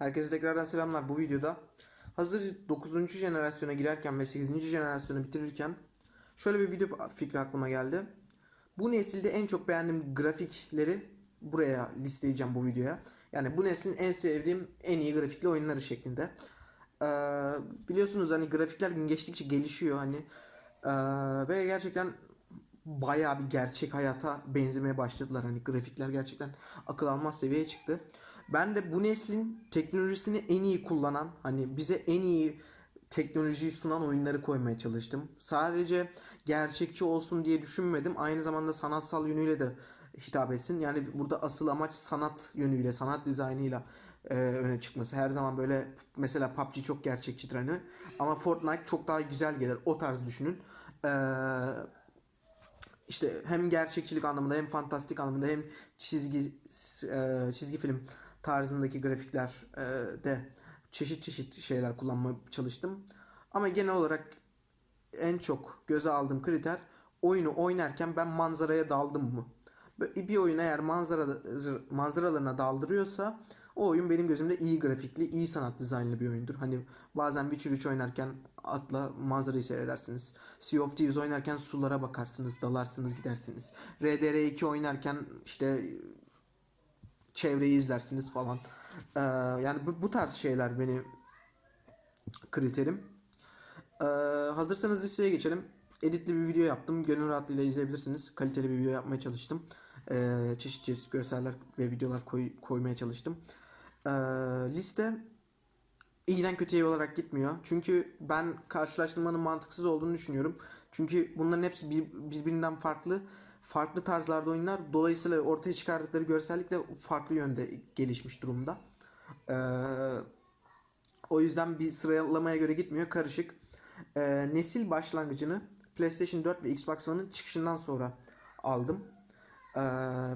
Herkese tekrardan selamlar bu videoda. Hazır 9. jenerasyona girerken ve 8. jenerasyonu bitirirken şöyle bir video fikri aklıma geldi. Bu nesilde en çok beğendiğim grafikleri buraya listeleyeceğim bu videoya. Yani bu neslin en sevdiğim en iyi grafikli oyunları şeklinde. Ee, biliyorsunuz hani grafikler gün geçtikçe gelişiyor hani Ee, ve gerçekten bayağı bir gerçek hayata benzemeye başladılar. Hani grafikler gerçekten akıl almaz seviyeye çıktı. Ben de bu neslin teknolojisini en iyi kullanan, hani bize en iyi teknolojiyi sunan oyunları koymaya çalıştım. Sadece gerçekçi olsun diye düşünmedim. Aynı zamanda sanatsal yönüyle de hitap etsin. Yani burada asıl amaç sanat yönüyle, sanat dizaynıyla e, öne çıkması. Her zaman böyle mesela PUBG çok gerçekçidir hani. Ama Fortnite çok daha güzel gelir. O tarz düşünün. Eee işte hem gerçekçilik anlamında hem fantastik anlamında hem çizgi e, çizgi film tarzındaki grafikler e, de çeşit çeşit şeyler kullanmaya çalıştım. Ama genel olarak en çok göze aldığım kriter oyunu oynarken ben manzaraya daldım mı? Bir oyun eğer manzara manzaralarına daldırıyorsa o oyun benim gözümde iyi grafikli, iyi sanat dizaynlı bir oyundur. Hani bazen Witcher 3 oynarken atla manzarayı seyredersiniz. Sea of Thieves oynarken sulara bakarsınız, dalarsınız, gidersiniz. RDR2 oynarken işte çevreyi izlersiniz falan. Ee, yani bu, bu tarz şeyler beni kriterim. Ee, hazırsanız listeye geçelim. Editli bir video yaptım. Gönül rahatlığıyla izleyebilirsiniz. Kaliteli bir video yapmaya çalıştım. Ee, çeşit çeşit görseller ve videolar koy, koymaya çalıştım. Ee, liste iyiden kötüye olarak gitmiyor. Çünkü ben karşılaştırmanın mantıksız olduğunu düşünüyorum. Çünkü bunların hepsi bir, birbirinden farklı. Farklı tarzlarda oyunlar. Dolayısıyla ortaya çıkardıkları görsellik de farklı yönde gelişmiş durumda. Ee, o yüzden bir sıralamaya göre gitmiyor. Karışık. Ee, nesil başlangıcını PlayStation 4 ve Xbox One'ın çıkışından sonra aldım. Ee,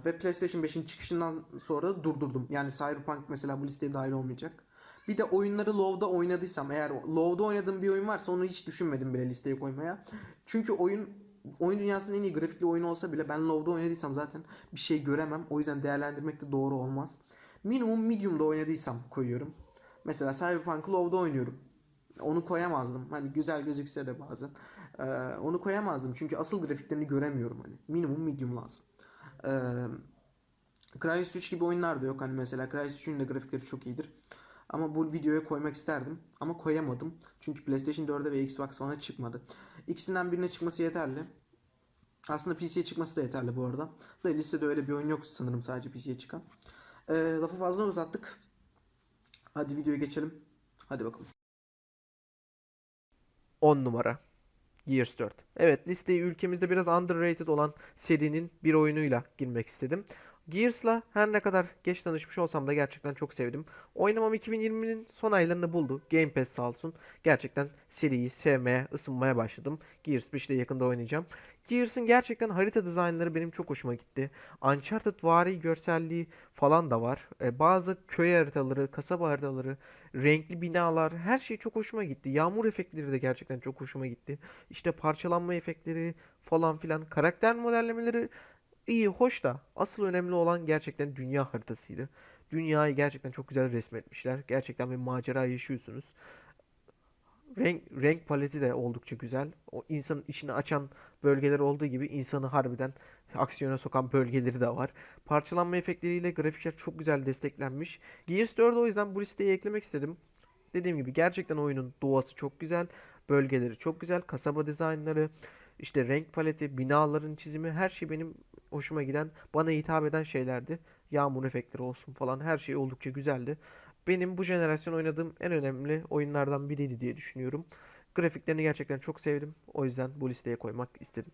ve PlayStation 5'in çıkışından sonra da durdurdum. Yani Cyberpunk mesela bu listeye dahil olmayacak. Bir de oyunları Low'da oynadıysam eğer Low'da oynadığım bir oyun varsa onu hiç düşünmedim bile listeye koymaya. Çünkü oyun oyun dünyasının en iyi grafikli oyunu olsa bile ben Low'da oynadıysam zaten bir şey göremem. O yüzden değerlendirmek de doğru olmaz. Minimum Medium'da oynadıysam koyuyorum. Mesela Cyberpunk'ı Low'da oynuyorum. Onu koyamazdım. Hani güzel gözükse de bazen. Ee, onu koyamazdım çünkü asıl grafiklerini göremiyorum hani. Minimum medium lazım. Ee, Crysis 3 gibi oyunlar da yok. Hani mesela Crysis 3'ün de grafikleri çok iyidir. Ama bu videoya koymak isterdim. Ama koyamadım. Çünkü PlayStation 4'e ve Xbox One'a çıkmadı. İkisinden birine çıkması yeterli. Aslında PC'ye çıkması da yeterli bu arada. Da listede öyle bir oyun yok sanırım sadece PC'ye çıkan. Ee, lafı fazla uzattık. Hadi videoya geçelim. Hadi bakalım. 10 numara. Gears 4. Evet listeye ülkemizde biraz underrated olan serinin bir oyunuyla girmek istedim. Gears'la her ne kadar geç tanışmış olsam da gerçekten çok sevdim. Oynamam 2020'nin son aylarını buldu. Game Pass sağ olsun. Gerçekten seriyi sevmeye, ısınmaya başladım. Gears 5'te yakında oynayacağım. Gears'ın gerçekten harita dizaynları benim çok hoşuma gitti. Uncharted vari görselliği falan da var. Ee, bazı köy haritaları, kasaba haritaları, renkli binalar her şey çok hoşuma gitti. Yağmur efektleri de gerçekten çok hoşuma gitti. İşte parçalanma efektleri falan filan. Karakter modellemeleri iyi, hoş da asıl önemli olan gerçekten dünya haritasıydı. Dünyayı gerçekten çok güzel resmetmişler. Gerçekten bir macera yaşıyorsunuz. Renk, renk paleti de oldukça güzel. O insanın içini açan bölgeler olduğu gibi insanı harbiden aksiyona sokan bölgeleri de var. Parçalanma efektleriyle grafikler çok güzel desteklenmiş. Gears 4'ü o yüzden bu listeye eklemek istedim. Dediğim gibi gerçekten oyunun doğası çok güzel. Bölgeleri çok güzel. Kasaba dizaynları, işte renk paleti, binaların çizimi her şey benim hoşuma giden, bana hitap eden şeylerdi. Yağmur efektleri olsun falan her şey oldukça güzeldi. Benim bu jenerasyon oynadığım en önemli oyunlardan biriydi diye düşünüyorum. Grafiklerini gerçekten çok sevdim. O yüzden bu listeye koymak istedim.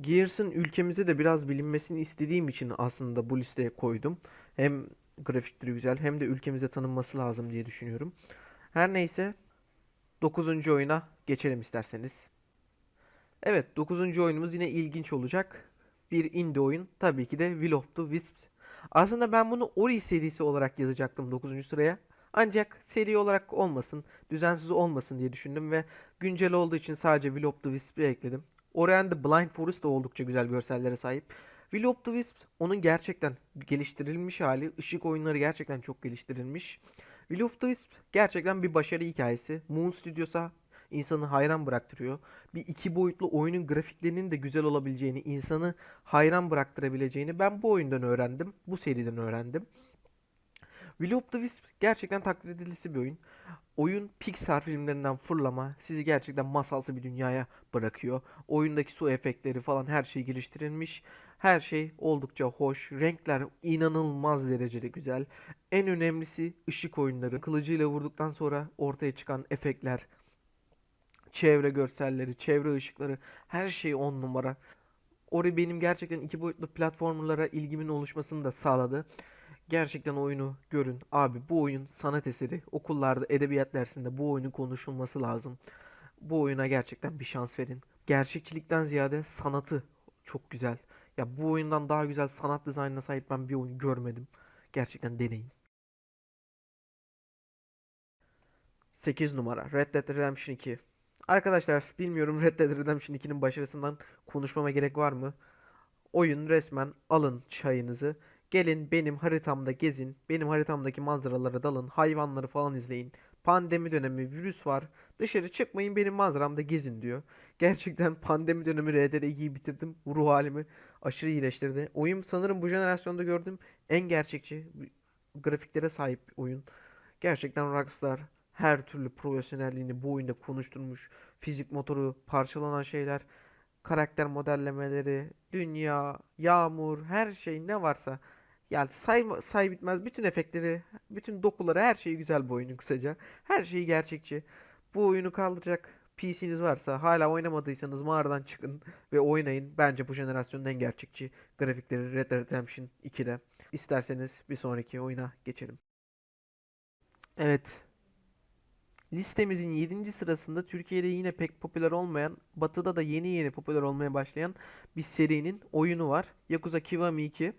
Gears'ın ülkemizde de biraz bilinmesini istediğim için aslında bu listeye koydum. Hem grafikleri güzel hem de ülkemize tanınması lazım diye düşünüyorum. Her neyse 9. oyuna geçelim isterseniz. Evet 9. oyunumuz yine ilginç olacak. Bir indie oyun tabii ki de Will of the Wisps. Aslında ben bunu Ori serisi olarak yazacaktım 9. sıraya. Ancak seri olarak olmasın, düzensiz olmasın diye düşündüm ve güncel olduğu için sadece Will of the Wisp'i ekledim. Ori and the Blind Forest da oldukça güzel görsellere sahip. Will of the Wisps onun gerçekten geliştirilmiş hali. Işık oyunları gerçekten çok geliştirilmiş. Will of the Wisps gerçekten bir başarı hikayesi. Moon Studios'a insanı hayran bıraktırıyor. Bir iki boyutlu oyunun grafiklerinin de güzel olabileceğini, insanı hayran bıraktırabileceğini ben bu oyundan öğrendim. Bu seriden öğrendim. Will of the Wisps gerçekten takdir edilisi bir oyun. Oyun Pixar filmlerinden fırlama sizi gerçekten masalsı bir dünyaya bırakıyor. Oyundaki su efektleri falan her şey geliştirilmiş. Her şey oldukça hoş. Renkler inanılmaz derecede güzel. En önemlisi ışık oyunları. Kılıcıyla vurduktan sonra ortaya çıkan efektler, çevre görselleri, çevre ışıkları her şey on numara. Ori benim gerçekten iki boyutlu platformlara ilgimin oluşmasını da sağladı. Gerçekten oyunu görün. Abi bu oyun sanat eseri. Okullarda edebiyat dersinde bu oyunun konuşulması lazım. Bu oyuna gerçekten bir şans verin. Gerçekçilikten ziyade sanatı çok güzel. Ya bu oyundan daha güzel sanat dizaynına sahip ben bir oyun görmedim. Gerçekten deneyin. 8 numara Red Dead Redemption 2. Arkadaşlar bilmiyorum Red Dead Redemption 2'nin başarısından konuşmama gerek var mı? Oyun resmen alın çayınızı. Gelin benim haritamda gezin. Benim haritamdaki manzaralara dalın. Hayvanları falan izleyin. Pandemi dönemi virüs var. Dışarı çıkmayın benim manzaramda gezin diyor. Gerçekten pandemi dönemi RDR2'yi bitirdim. Ruh halimi aşırı iyileştirdi. Oyun sanırım bu jenerasyonda gördüğüm en gerçekçi grafiklere sahip oyun. Gerçekten Rockstar her türlü profesyonelliğini bu oyunda konuşturmuş. Fizik motoru, parçalanan şeyler, karakter modellemeleri, dünya, yağmur, her şey ne varsa yani say, say bitmez bütün efektleri, bütün dokuları, her şeyi güzel bu oyunun kısaca. Her şeyi gerçekçi. Bu oyunu kaldıracak PC'niz varsa hala oynamadıysanız mağaradan çıkın ve oynayın. Bence bu jenerasyonun en gerçekçi grafikleri Red Dead Redemption 2'de. İsterseniz bir sonraki oyuna geçelim. Evet. Listemizin 7. sırasında Türkiye'de yine pek popüler olmayan, Batı'da da yeni yeni popüler olmaya başlayan bir serinin oyunu var. Yakuza Kiwami 2.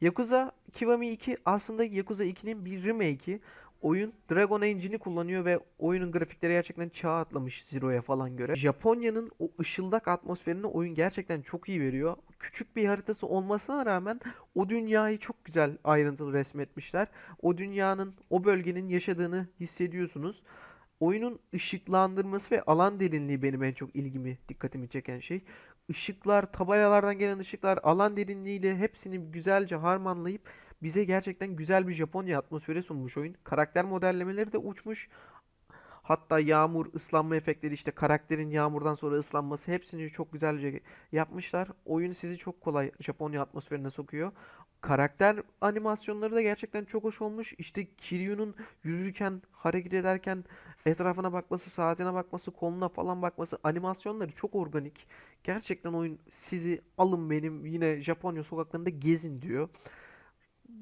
Yakuza Kiwami 2 aslında Yakuza 2'nin bir remake'i. Oyun Dragon Engine'i kullanıyor ve oyunun grafikleri gerçekten çağ atlamış Zero'ya falan göre. Japonya'nın o ışıldak atmosferini oyun gerçekten çok iyi veriyor. Küçük bir haritası olmasına rağmen o dünyayı çok güzel ayrıntılı resmetmişler. O dünyanın, o bölgenin yaşadığını hissediyorsunuz. Oyunun ışıklandırması ve alan derinliği benim en çok ilgimi, dikkatimi çeken şey. Işıklar, tabelalardan gelen ışıklar, alan derinliğiyle hepsini güzelce harmanlayıp bize gerçekten güzel bir Japonya atmosferi sunmuş oyun. Karakter modellemeleri de uçmuş. Hatta yağmur, ıslanma efektleri işte karakterin yağmurdan sonra ıslanması hepsini çok güzelce yapmışlar. Oyun sizi çok kolay Japonya atmosferine sokuyor. Karakter animasyonları da gerçekten çok hoş olmuş. İşte Kiryu'nun yürürken, hareket ederken etrafına bakması, saatine bakması, koluna falan bakması, animasyonları çok organik. Gerçekten oyun sizi alın benim yine Japonya sokaklarında gezin diyor.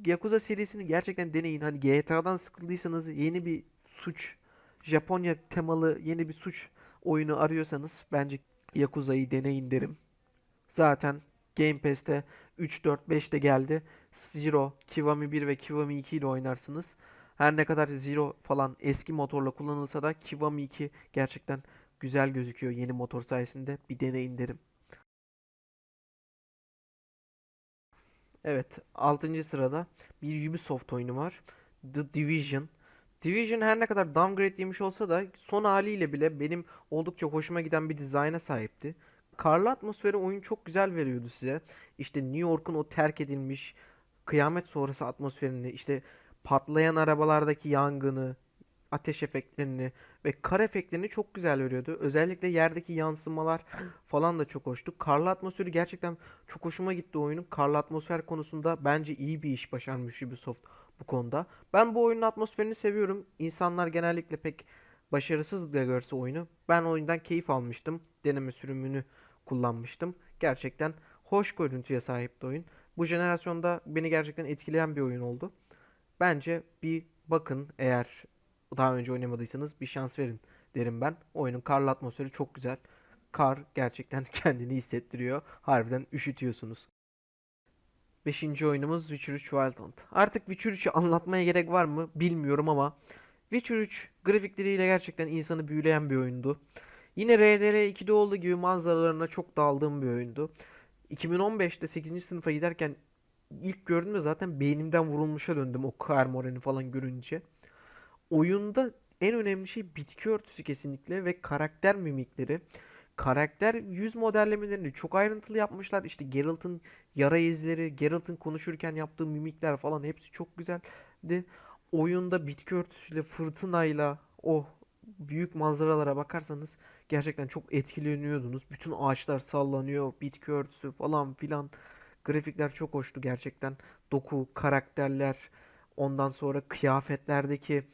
Yakuza serisini gerçekten deneyin. Hani GTA'dan sıkıldıysanız yeni bir suç, Japonya temalı yeni bir suç oyunu arıyorsanız bence Yakuza'yı deneyin derim. Zaten Game Pass'te 3, 4, 5 de geldi. Zero, Kiwami 1 ve Kiwami 2 ile oynarsınız. Her ne kadar Zero falan eski motorla kullanılsa da Kiwami 2 gerçekten güzel gözüküyor yeni motor sayesinde. Bir deneyin derim. Evet, 6. sırada bir Ubisoft oyunu var. The Division. Division her ne kadar downgrade yemiş olsa da son haliyle bile benim oldukça hoşuma giden bir dizayna sahipti. Karlı atmosferi oyun çok güzel veriyordu size. İşte New York'un o terk edilmiş kıyamet sonrası atmosferini, işte patlayan arabalardaki yangını, ateş efektlerini ve kar efektlerini çok güzel veriyordu. Özellikle yerdeki yansımalar falan da çok hoştu. Karlı atmosferi gerçekten çok hoşuma gitti oyunun. Karlı atmosfer konusunda bence iyi bir iş başarmış Ubisoft bu konuda. Ben bu oyunun atmosferini seviyorum. İnsanlar genellikle pek başarısız da görse oyunu. Ben oyundan keyif almıştım. Deneme sürümünü kullanmıştım. Gerçekten hoş görüntüye sahipti oyun. Bu jenerasyonda beni gerçekten etkileyen bir oyun oldu. Bence bir bakın eğer daha önce oynamadıysanız bir şans verin derim ben. Oyunun karlı atmosferi çok güzel. Kar gerçekten kendini hissettiriyor. Harbiden üşütüyorsunuz. Beşinci oyunumuz Witcher 3 Wild Hunt. Artık Witcher 3'ü anlatmaya gerek var mı bilmiyorum ama Witcher 3 grafikleriyle gerçekten insanı büyüleyen bir oyundu. Yine RDR 2'de olduğu gibi manzaralarına çok daldığım bir oyundu. 2015'te 8. sınıfa giderken ilk gördüğümde zaten beynimden vurulmuşa döndüm o Kaer Moren'i falan görünce. Oyunda en önemli şey bitki örtüsü kesinlikle ve karakter mimikleri. Karakter yüz modellemelerini çok ayrıntılı yapmışlar. İşte Geralt'ın yara izleri, Geralt'ın konuşurken yaptığı mimikler falan hepsi çok güzeldi. Oyunda bitki örtüsüyle, fırtınayla, o büyük manzaralara bakarsanız gerçekten çok etkileniyordunuz. Bütün ağaçlar sallanıyor, bitki örtüsü falan filan. Grafikler çok hoştu gerçekten. Doku, karakterler, ondan sonra kıyafetlerdeki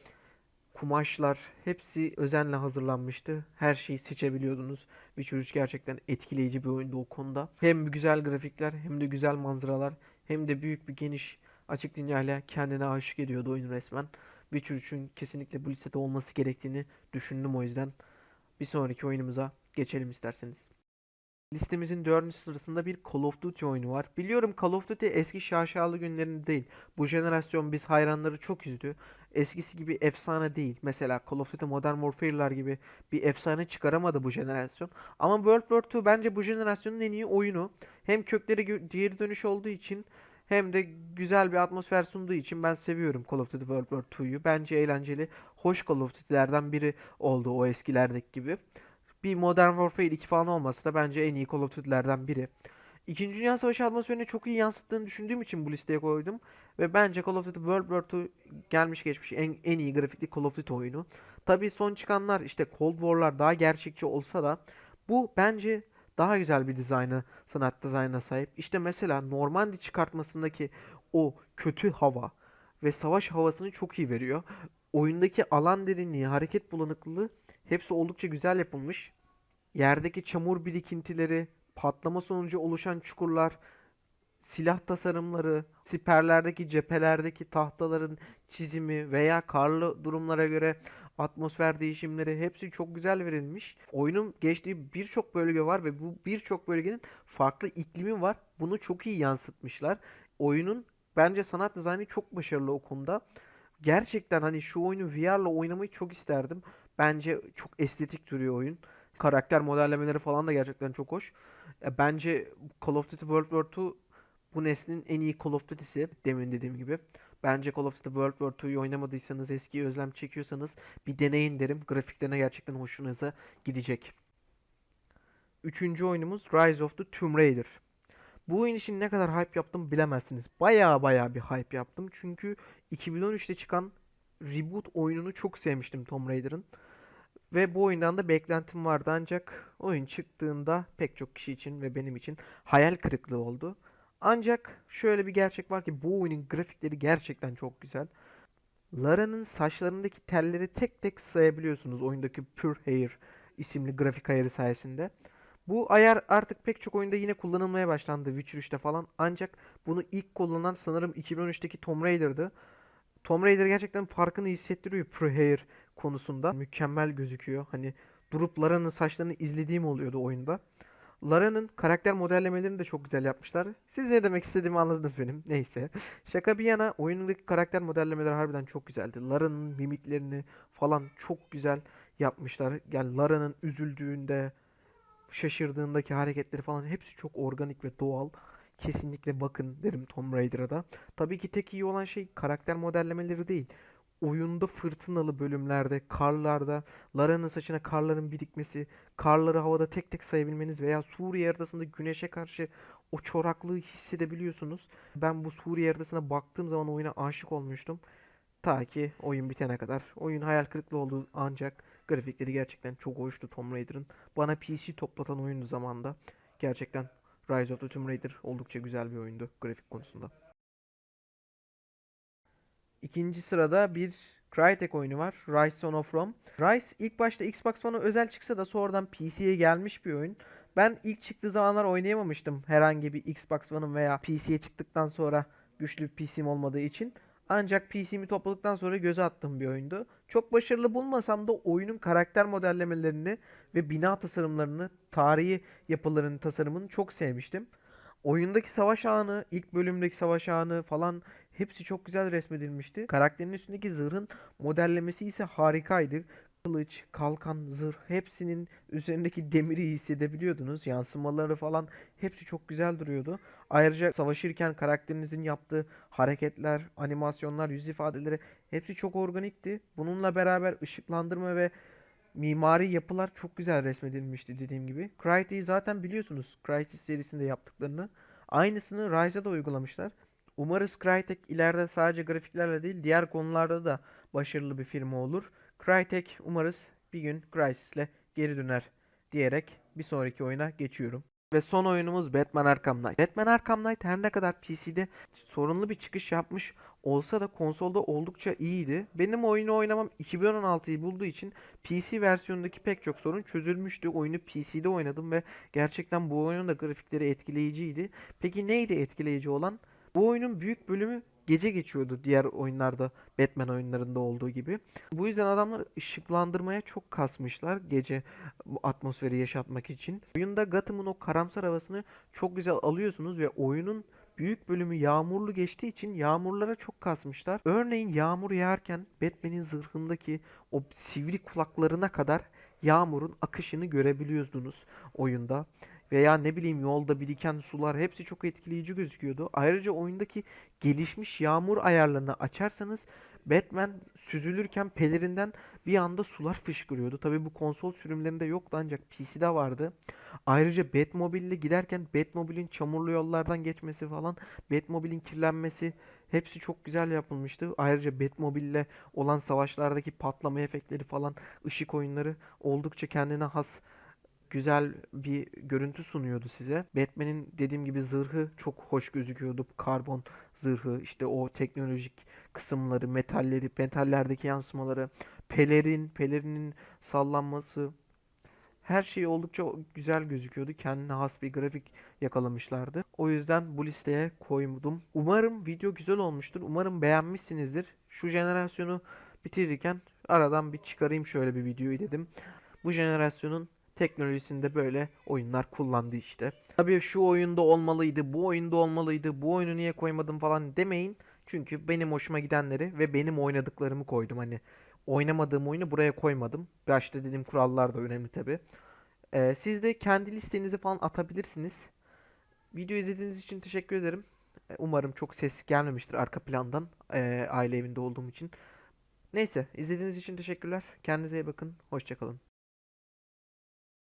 kumaşlar hepsi özenle hazırlanmıştı. Her şeyi seçebiliyordunuz. Witcher 3 gerçekten etkileyici bir oyundu o konuda. Hem güzel grafikler hem de güzel manzaralar hem de büyük bir geniş açık dünyayla kendine aşık ediyordu oyun resmen. Witcher 3'ün kesinlikle bu listede olması gerektiğini düşündüm o yüzden. Bir sonraki oyunumuza geçelim isterseniz. Listemizin dördüncü sırasında bir Call of Duty oyunu var. Biliyorum Call of Duty eski şaşalı günlerinde değil. Bu jenerasyon biz hayranları çok üzdü. Eskisi gibi efsane değil. Mesela Call of Duty Modern Warfare'lar gibi bir efsane çıkaramadı bu jenerasyon. Ama World War II bence bu jenerasyonun en iyi oyunu. Hem kökleri geri dönüş olduğu için hem de güzel bir atmosfer sunduğu için ben seviyorum Call of Duty World War II'yu. Bence eğlenceli, hoş Call of Duty'lerden biri oldu o eskilerdeki gibi. Bir Modern Warfare 2 falan olmasa da bence en iyi Call of Duty'lerden biri. İkinci Dünya Savaşı atmosferini çok iyi yansıttığını düşündüğüm için bu listeye koydum. Ve bence Call of Duty World War II gelmiş geçmiş en, en iyi grafikli Call of Duty oyunu. Tabii son çıkanlar işte Cold War'lar daha gerçekçi olsa da bu bence daha güzel bir dizaynı, sanat dizaynına sahip. İşte mesela Normandy çıkartmasındaki o kötü hava ve savaş havasını çok iyi veriyor. Oyundaki alan derinliği, hareket bulanıklılığı hepsi oldukça güzel yapılmış. Yerdeki çamur birikintileri, patlama sonucu oluşan çukurlar, silah tasarımları, siperlerdeki cephelerdeki tahtaların çizimi veya karlı durumlara göre atmosfer değişimleri hepsi çok güzel verilmiş. Oyunun geçtiği birçok bölge var ve bu birçok bölgenin farklı iklimi var. Bunu çok iyi yansıtmışlar. Oyunun bence sanat dizaynı çok başarılı o konuda. Gerçekten hani şu oyunu VR'la oynamayı çok isterdim. Bence çok estetik duruyor oyun. Karakter modellemeleri falan da gerçekten çok hoş. Bence Call of Duty World War II bu neslin en iyi Call of Duty'si demin dediğim gibi. Bence Call of Duty World War II'yu oynamadıysanız, eskiyi özlem çekiyorsanız bir deneyin derim. Grafiklerine gerçekten hoşunuza gidecek. Üçüncü oyunumuz Rise of the Tomb Raider. Bu oyun için ne kadar hype yaptım bilemezsiniz. Baya baya bir hype yaptım. Çünkü 2013'te çıkan reboot oyununu çok sevmiştim Tomb Raider'ın. Ve bu oyundan da beklentim vardı ancak oyun çıktığında pek çok kişi için ve benim için hayal kırıklığı oldu. Ancak şöyle bir gerçek var ki bu oyunun grafikleri gerçekten çok güzel. Lara'nın saçlarındaki telleri tek tek sayabiliyorsunuz oyundaki Pure Hair isimli grafik ayarı sayesinde. Bu ayar artık pek çok oyunda yine kullanılmaya başlandı Witcher 3'te falan. Ancak bunu ilk kullanan sanırım 2013'teki Tomb Raider'dı. Tomb Raider gerçekten farkını hissettiriyor Pure Hair konusunda. Mükemmel gözüküyor. Hani durup Lara'nın saçlarını izlediğim oluyordu oyunda. Lara'nın karakter modellemelerini de çok güzel yapmışlar. Siz ne demek istediğimi anladınız benim. Neyse. Şaka bir yana oyunundaki karakter modellemeleri harbiden çok güzeldi. Lara'nın mimiklerini falan çok güzel yapmışlar. Yani Lara'nın üzüldüğünde, şaşırdığındaki hareketleri falan hepsi çok organik ve doğal. Kesinlikle bakın derim Tomb Raider'a da. Tabii ki tek iyi olan şey karakter modellemeleri değil. Oyunda fırtınalı bölümlerde, karlarda, Lara'nın saçına karların birikmesi, karları havada tek tek sayabilmeniz veya Suriye haritasında güneşe karşı o çoraklığı hissedebiliyorsunuz. Ben bu Suriye haritasına baktığım zaman oyuna aşık olmuştum. Ta ki oyun bitene kadar. Oyun hayal kırıklığı oldu ancak grafikleri gerçekten çok hoştu Tomb Raider'ın. Bana PC toplatan oyundu zamanda. Gerçekten Rise of the Tomb Raider oldukça güzel bir oyundu grafik konusunda. İkinci sırada bir Crytek oyunu var. Rise Son of Rome. Rise ilk başta Xbox One'a özel çıksa da sonradan PC'ye gelmiş bir oyun. Ben ilk çıktığı zamanlar oynayamamıştım herhangi bir Xbox One'ın veya PC'ye çıktıktan sonra güçlü bir PC'm olmadığı için. Ancak PC'mi topladıktan sonra göze attığım bir oyundu. Çok başarılı bulmasam da oyunun karakter modellemelerini ve bina tasarımlarını, tarihi yapıların tasarımını çok sevmiştim. Oyundaki savaş anı, ilk bölümdeki savaş anı falan hepsi çok güzel resmedilmişti. Karakterin üstündeki zırhın modellemesi ise harikaydı. kılıç, kalkan, zırh hepsinin üzerindeki demiri hissedebiliyordunuz. Yansımaları falan hepsi çok güzel duruyordu. Ayrıca savaşırken karakterinizin yaptığı hareketler, animasyonlar, yüz ifadeleri hepsi çok organikti. Bununla beraber ışıklandırma ve mimari yapılar çok güzel resmedilmişti dediğim gibi. Crytek'i zaten biliyorsunuz Crysis serisinde yaptıklarını. Aynısını Rise'a da uygulamışlar. Umarız Crytek ileride sadece grafiklerle değil diğer konularda da başarılı bir firma olur. Crytek umarız bir gün Crysis'le geri döner diyerek bir sonraki oyuna geçiyorum. Ve son oyunumuz Batman Arkham Knight. Batman Arkham Knight her ne kadar PC'de sorunlu bir çıkış yapmış olsa da konsolda oldukça iyiydi. Benim oyunu oynamam 2016'yı bulduğu için PC versiyonundaki pek çok sorun çözülmüştü. Oyunu PC'de oynadım ve gerçekten bu oyunun da grafikleri etkileyiciydi. Peki neydi etkileyici olan? Bu oyunun büyük bölümü gece geçiyordu diğer oyunlarda Batman oyunlarında olduğu gibi. Bu yüzden adamlar ışıklandırmaya çok kasmışlar gece bu atmosferi yaşatmak için. Oyunda Gotham'ın o karamsar havasını çok güzel alıyorsunuz ve oyunun büyük bölümü yağmurlu geçtiği için yağmurlara çok kasmışlar. Örneğin yağmur yağarken Batman'in zırhındaki o sivri kulaklarına kadar yağmurun akışını görebiliyordunuz oyunda. Veya ne bileyim yolda biriken sular hepsi çok etkileyici gözüküyordu. Ayrıca oyundaki gelişmiş yağmur ayarlarını açarsanız Batman süzülürken pelerinden bir anda sular fışkırıyordu. Tabi bu konsol sürümlerinde yoktu ancak PC'de vardı. Ayrıca Batmobile ile giderken Batmobile'in çamurlu yollardan geçmesi falan, Batmobile'in kirlenmesi hepsi çok güzel yapılmıştı. Ayrıca Batmobile ile olan savaşlardaki patlama efektleri falan, ışık oyunları oldukça kendine has güzel bir görüntü sunuyordu size. Batman'in dediğim gibi zırhı çok hoş gözüküyordu. Karbon zırhı, işte o teknolojik kısımları, metalleri, metallerdeki yansımaları, pelerin, pelerinin sallanması, her şey oldukça güzel gözüküyordu. Kendine has bir grafik yakalamışlardı. O yüzden bu listeye koydum. Umarım video güzel olmuştur. Umarım beğenmişsinizdir. Şu jenerasyonu bitirirken aradan bir çıkarayım şöyle bir videoyu dedim. Bu jenerasyonun teknolojisinde böyle oyunlar kullandı işte. Tabii şu oyunda olmalıydı, bu oyunda olmalıydı, bu oyunu niye koymadım falan demeyin. Çünkü benim hoşuma gidenleri ve benim oynadıklarımı koydum. Hani oynamadığım oyunu buraya koymadım. Başta dediğim kurallar da önemli tabii. Ee, siz de kendi listenizi falan atabilirsiniz. Video izlediğiniz için teşekkür ederim. Ee, Umarım çok ses gelmemiştir arka plandan ee, aile evinde olduğum için. Neyse izlediğiniz için teşekkürler. Kendinize iyi bakın. Hoşçakalın.